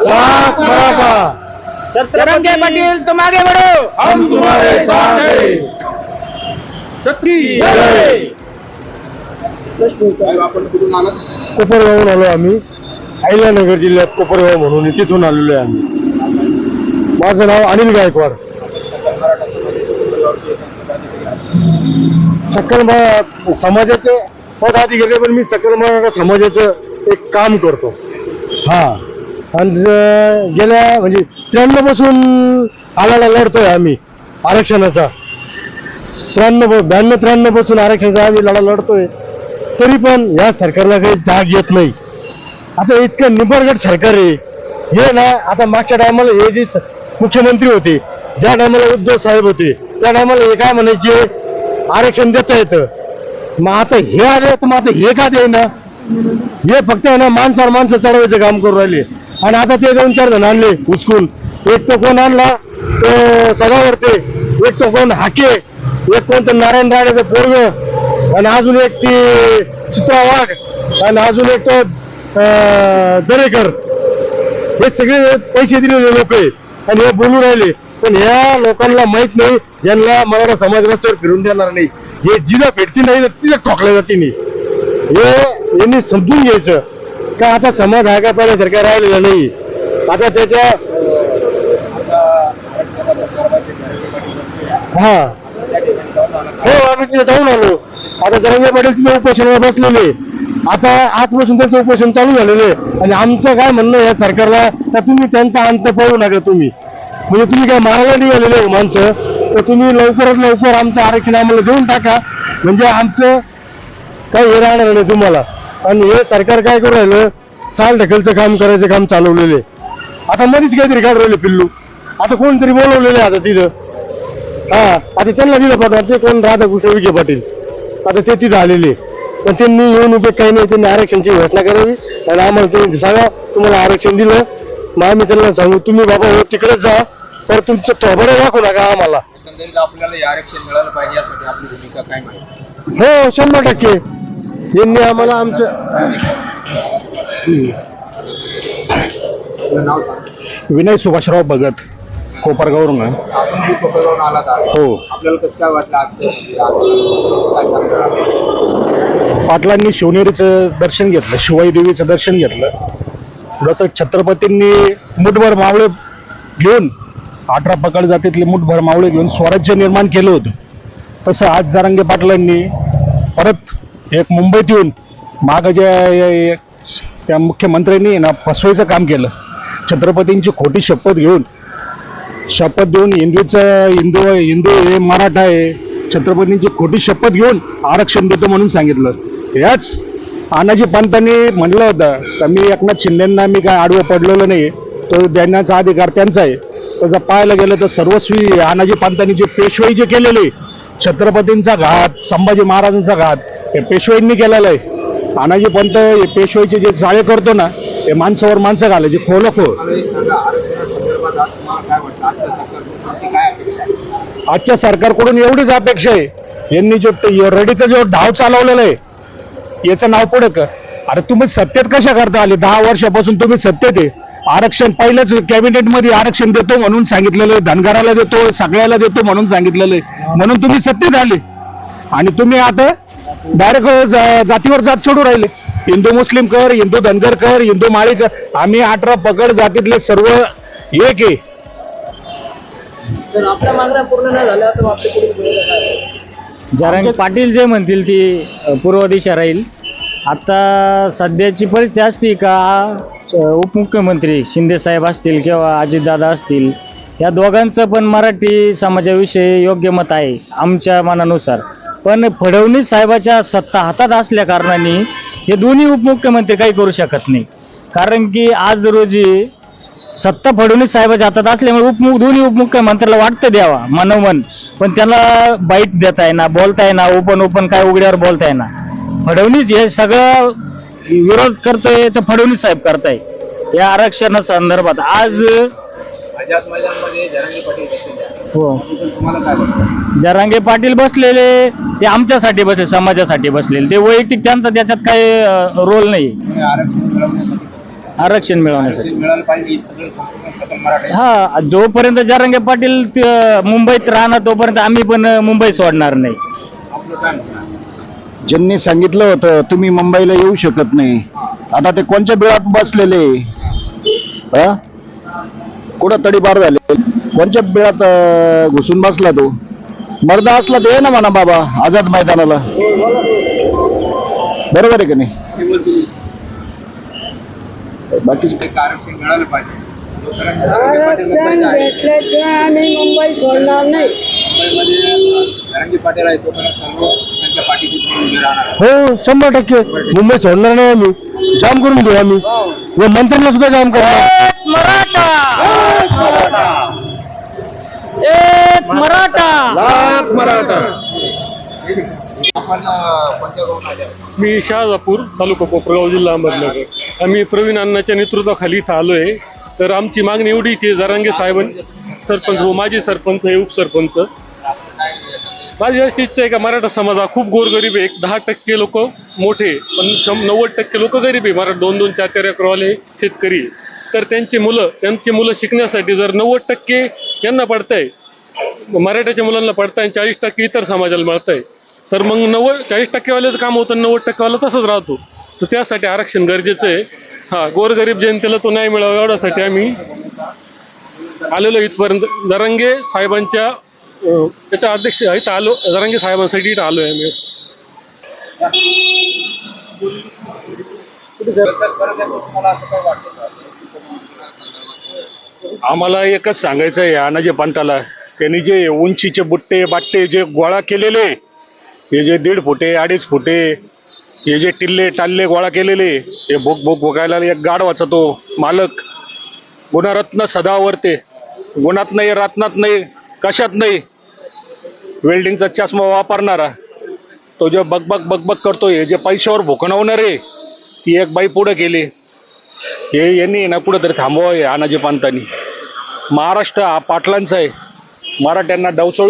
लाख मराठा रंगे पाटील तुम आगे बढ़ो हम तुम्हारे साथ हैं. जय. कोपरगावहून आलो आम्ही. अहिल्यानगर जिल्ह्यात कोपरगाव म्हणून तिथून आलेलो आहे आम्ही. माझं नाव अनिल गायकवाड. सकल म- समाजाचे पदाधिकारी पण मी सकल मराठा समाजाचं एक काम करतो. हा. आणि गेल्या म्हणजे त्र्याण्णवपासून आल्याला लढतोय आम्ही आरक्षणाचा. त्र्याण्णव ब्याण्णव त्र्याण्णवपासून आरक्षणाचा आम्ही लढा लढतोय. तरी पण या सरकारला काही जाग येत नाही. आता इतकं निबरगट सरकार आहे. हे ना आता मागच्या टायमाला हे जे मुख्यमंत्री होते ज्या टायमाला उद्धव साहेब होते त्या टायमाला हे काय म्हणायचे? आरक्षण देता येतं. मग आता हे आले तर मग आता हे का देईना? हे फक्त आहे ना माणसावर माणसं चढवायचं काम करून राहिले. आणि आता ते दोन चार जण आणले उचकून एक तो कोण आणला? तो सदावरते. एक तो कोण हाके. एक कोण तर नारायण राणेचं पोरग. आणि अजून एक ती चित्रा वाघ. आणि अजून एक तो दरेकर. हे सगळे पैसे दिलेले लोक. आहे आणि हे बोलून राहिले. पण या लोकांना माहीत नाही. यांना मराठा समाज रस्त्यावर फिरून देणार नाही. हे जिला भेटती नाही तर तिला ठोकल्या जाते नाही. हे यांनी समजून घ्यायचं. का आता समाज हा का पाण्यासारखा राहिलेला नाही? आता त्याच्या हा. हो आम्ही तिथे जाऊन आलो. आता जरंगे पाटील तिथे उपोषणाला बसलेले. आता आजपासून त्यांचं उपोषण चालू झालेलं आहे. आणि आमचं काय म्हणणं आहे या सरकारला तर तुम्ही त्यांचा अंत पळू नका तुम्ही. म्हणजे तुम्ही काय मारायला निघालेले हो माणसं. तर तुम्ही लवकरात लवकर आमचं आरक्षण आम्हाला देऊन टाका. म्हणजे आमचं काही हे राहणार नाही तुम्हाला. आणि हे सरकार काय करू राहिलं? चाल ढकलचं काम करायचं काम चालवलेलं आहे. आता मध्येच काहीतरी काढू राहिले पिल्लू. आता कोणतरी बोलवलेलं आता तिथं. हा आता त्यांना दिलं पाठवा ते कोण राधाकृष्ण विखे पाटील. आता ते तिथं आलेले पण त्यांनी येऊन उपयोग काही नाही त्यांनी आरक्षणची घोषणा करावी. आणि आम्हाला त्यांनी सांगा तुम्हाला आरक्षण दिलं. मग आम्ही त्यांना सांगू तुम्ही बाबा हो तिकडेच जा. तर तुमचं थोबडं दाखवू नका आम्हाला. आपल्याला आरक्षण मिळालं पाहिजे यासाठी आपली भूमिका काय हो शंभर टक्के. यांनी आम्हाला आमचं विनय सुभाषराव भगत कोपरगावरून हो. आपल्याला पाटलांनी शिवनेरीचं दर्शन घेतलं शिवाई देवीचं दर्शन घेतलं. जसं छत्रपतींनी मुठभर मावळे घेऊन अठरा पकड जातीतले मुठभर मावळे घेऊन स्वराज्य निर्माण केलं होतं. तसं आज जारांगे पाटलांनी परत एक मुंबईत येऊन माग जे त्या मुख्यमंत्र्यांनी ना फसवायचं काम केलं. छत्रपतींची खोटी शपथ घेऊन शपथ देऊन हिंदूचं हिंदू हिंदू हे मराठा आहे छत्रपतींची खोटी शपथ घेऊन आरक्षण देतो म्हणून सांगितलं. याच आनाजी पंतांनी म्हणलं होतं तर मी एकनाथ शिंदेंना मी काय आडवं पडलेलं नाही तो देण्याचा अधिकार त्यांचा आहे. तसं पाहायला गेलं तर सर्वस्वी आनाजी पंतांनी जे पेशवाई जे केलेले छत्रपतींचा घात संभाजी महाराजांचा घात हे पेशवाईंनी केलेलं आहे. तानाजी पंत हे पेशवाईचे जे जाळे करतो ना ते माणसावर माणसं घालायचे खोल खो आजच्या सरकारकडून एवढीच अपेक्षा आहे. यांनी जो रेडीचा जो धाव चालवलेला आहे याचं नाव पुढे कर. अरे तुम्ही सत्तेत कशा करता आले? दहा वर्षापासून तुम्ही सत्तेत आहे. आरक्षण पहिल्याच कॅबिनेटमध्ये आरक्षण देतो म्हणून सांगितलेलं आहे. धनगराला देतो सगळ्याला देतो म्हणून सांगितलेलं आहे. म्हणून तुम्ही सत्तेत आले. आणि तुम्ही आता डायरेक्ट जातीवर जात सोडू राहिले. हिंदू मुस्लिम कर हिंदू धनगर कर हिंदू माळी कर. आम्ही अठरा पकड जातीतले सर्व एक आहे? जरांगे पाटील जे म्हणतील ती पूर्व दिशा राहील. आता सध्याची परिस्थिती असती का? उपमुख्यमंत्री शिंदे साहेब असतील किंवा अजितदादा असतील या दोघांचं पण मराठी समाजाविषयी योग्य मत आहे आमच्या मनानुसार. पण फडणवीस साहेबाच्या सत्ता हातात असल्या कारणाने हे दोन्ही उपमुख्यमंत्री काही करू शकत नाही. कारण की आज रोजी सत्ता फडणवीस साहेबाच्या हातात असल्यामुळे उपमुख दोन्ही उपमुख्यमंत्र्याला वाटतं द्यावा मनोमन. पण त्याला बाईट देता येणार बोलता येणार ओपन ओपन काय उघड्यावर बोलता येणार फडणवीस हे सगळं विरोध करतोय तर फडणवीस साहेब करताय या आरक्षणा संदर्भात आज आझाद मैदानमध्ये जरांगी पाटील बसलेले आहेत. हो. त्याबद्दल तुम्हाला काय वाटतं? जरांगे पाटील बसलेले ते आमच्यासाठी बसले समाजासाठी बसलेले. ते वैयक्तिक त्यांचा त्याच्यात काही रोल नाही तुम्ही आरक्षण मिळवण्यासाठी आरक्षण मिळवण्यासाठी. आरक्षण मिळालं पाहिजे ही सगळं संपूर्ण सकल मराठा हा जोपर्यंत जारंगे पाटील त- मुंबईत राहणार तोपर्यंत आम्ही पण अं, मुंबई सोडणार नाही. आपलं काय म्हणणं ज्यांनी सांगितलं होतं तुम्ही मुंबईला येऊ शकत नाही. आता ते कोणत्या बिळात बसलेले? हा? कुठं तडीपार झाले. कोणत्या बिळात घुसून बसला तो? मर्दा असला ते ना म्हणा बाबा आझाद मैदानाला. बरोबर आहे का नाही? बाकी आरक्षण भेटल्याशिवाय आम्ही मुंबई सोडणार नाही. मुंबईमध्ये पाटील आहे तोपर्यंत सर्व हो शंभर टक्के. मुंबई सोडणार नाही आम्ही. जाम करून देऊ आम्ही. व मंत्र्यांना सुद्धा जाम करणार मराठा! एक मराठा! आले? मी शहाजापूर तालुका कोपरगाव जिल्हा अहमदनगर. आम्ही प्रवीण अण्णाच्या नेतृत्वाखाली इथं आलो आहे तर आमची मागणी एवढीच आहे जरांगे साहेब सरपंच हो माझे सरपंच हे उपसरपंच. माझी अशी इच्छा आहे का मराठा समाज हा खूप गोरगरीब आहे. एक दहा टक्के लोक मोठे पण शं नव्वद टक्के लोक गरीब आहे. मराठा दोन दोन चार चार एकरवाले शेतकरी तर त्यांची मुलं त्यांची मुलं शिकण्यासाठी जर नव्वद टक्के यांना पडतंय मराठ्याच्या मुलांना पडताय चाळीस टक्के इतर समाजाला मिळतंय तर मग नव्वद चाळीस टक्केवाल्याचं काम होतं नव्वद टक्केवाला तसंच राहतो. तर त्यासाठी आरक्षण गरजेचं आहे. हा गोरगरीब जनतेला तो नाही मिळावा एवढ्यासाठी आम्ही आलेलो इथपर्यंत. दरंगे साहेबांच्या त्याच्या अध्यक्ष इथं आलो जरांगे साहेबांसाठी इथं आलो आहे मी असं. आम्हाला एकच सांगायचं आहे अनाजे पंताला त्यांनी जे उंचीचे बुट्टे बाट्टे जे गोळा केलेले हे जे दीड फुटे अडीच फुटे हे जे टिल्ले टाल्ले गोळा केलेले हे भोग भोग भोगायला एक गाड तो मालक गुणरत्न सदावरते गुणात नाही रत्नात नाही कशात नाही वेल्डिंगचा चष्मा वापरणारा तो जे बकबक बकबक करतोय जे पैशावर भुकणवणारे ती एक बाई पुढं गेली. हे यांनी ना कुठंतरी थांबवावं आहे अनाजी पंतांनी महाराष्ट्र हा पाटलांचा आहे. मराठ्यांना डवचळ